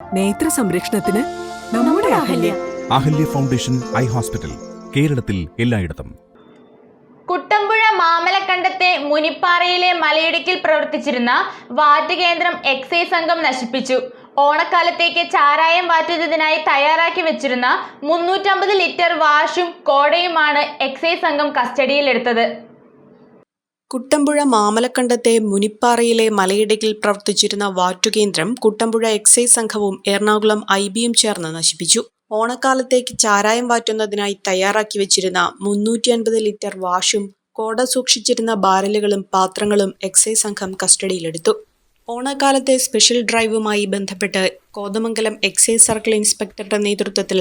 നേത്ര സംരക്ഷണത്തിന് നമ്മുടെ Ahalya. Ahalya foundation eye hospital കേരളത്തിൽ എല്ലായിടത്തും. കുട്ടമ്പുഴ മാമലക്കണ്ടത്തെ മുനിപ്പാറയിലെ മലയിടുക്കിൽ പ്രവർത്തിച്ചിരുന്ന വാറ്റ് കേന്ദ്രം എക്സൈസ് സംഘം നശിപ്പിച്ചു. ഓണക്കാലത്തേക്ക് ചാരായം വാറ്റുന്നതിനായി തയ്യാറാക്കി വെച്ചിരുന്ന മുന്നൂറ്റമ്പത് ലിറ്റർ വാഷും കോടയുമാണ് എക്സൈസ് സംഘം കസ്റ്റഡിയിലെടുത്തത്. കുട്ടമ്പുഴ മാമലക്കണ്ടത്തെ മുനിപ്പാറയിലെ മലയിടുക്കിൽ പ്രവർത്തിച്ചിരുന്ന വാറ്റുകേന്ദ്രം കുട്ടമ്പുഴ എക്സൈസ് സംഘവും എറണാകുളം ഐ ബിയും ചേർന്ന് നശിപ്പിച്ചു. ഓണക്കാലത്തേക്ക് ചാരായം വാറ്റുന്നതിനായി തയ്യാറാക്കി വെച്ചിരുന്ന മുന്നൂറ്റി അൻപത് ലിറ്റർ വാഷും കോട സൂക്ഷിച്ചിരുന്ന ബാരലുകളും പാത്രങ്ങളും എക്സൈസ് സംഘം കസ്റ്റഡിയിലെടുത്തു. ഓണക്കാലത്തെ സ്പെഷ്യൽ ഡ്രൈവുമായി ബന്ധപ്പെട്ട് കോതമംഗലം എക്സൈസ് സർക്കിൾ ഇൻസ്പെക്ടറുടെ നേതൃത്വത്തിൽ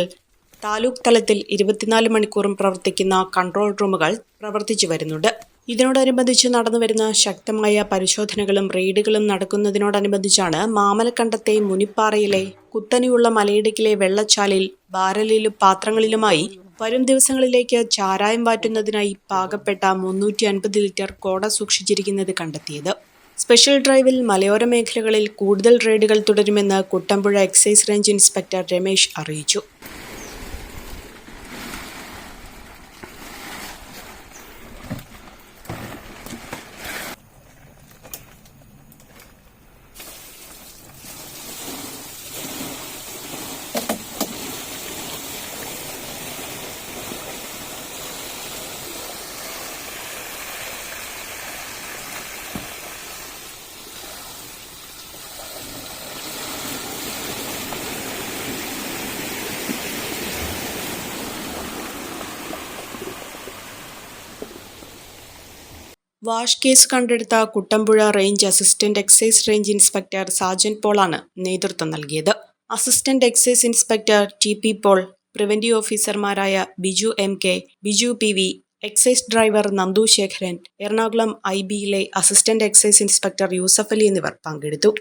താലൂക്ക് തലത്തിൽ ഇരുപത്തിനാല് മണിക്കൂറും പ്രവർത്തിക്കുന്ന കൺട്രോൾ റൂമുകൾ പ്രവർത്തിച്ചു വരുന്നുണ്ട്. ഇതിനോടനുബന്ധിച്ച് നടന്നുവരുന്ന ശക്തമായ പരിശോധനകളും റെയ്ഡുകളും നടക്കുന്നതിനോടനുബന്ധിച്ചാണ് മാമലക്കണ്ടത്തെ മുനിപ്പാറയിലെ കുത്തനെയുള്ള മലയിടുക്കിലെ വെള്ളച്ചാലിൽ ബാരലിലും പാത്രങ്ങളിലുമായി വരും ദിവസങ്ങളിലേക്ക് ചാരായം വാറ്റുന്നതിനായി പാകപ്പെട്ട മുന്നൂറ്റി അൻപത് ലിറ്റർ കോട സൂക്ഷിച്ചിരിക്കുന്നത് കണ്ടെത്തിയത്. സ്പെഷ്യൽ ഡ്രൈവിൽ മലയോര മേഖലകളിൽ കൂടുതൽ റെയ്ഡുകൾ തുടരുമെന്ന് Kuttampuzha excise range inspector Ramesh അറിയിച്ചു. വാഷ് കേസ് കണ്ടെടുത്ത Kuttampuzha range assistant excise range inspector Sajan പോളാണ് നേതൃത്വം നൽകിയത്. Assistant excise inspector T P Paul preventive ഓഫീസർമാരായ Biju M K Biju P V excise driver Nandu Sekharan Ernakulam I ബിയിലെ assistant excise inspector Yusuf Ali എന്നിവർ പങ്കെടുത്തു.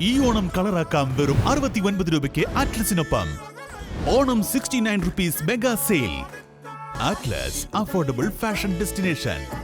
ഈ ഓണം കളറാക്കാം വെറും അറുപത്തി ഒൻപത് രൂപയ്ക്ക് അറ്റ്ലസിനൊപ്പം. Onam sixty nine rupees mega sale. Affordable fashion destination.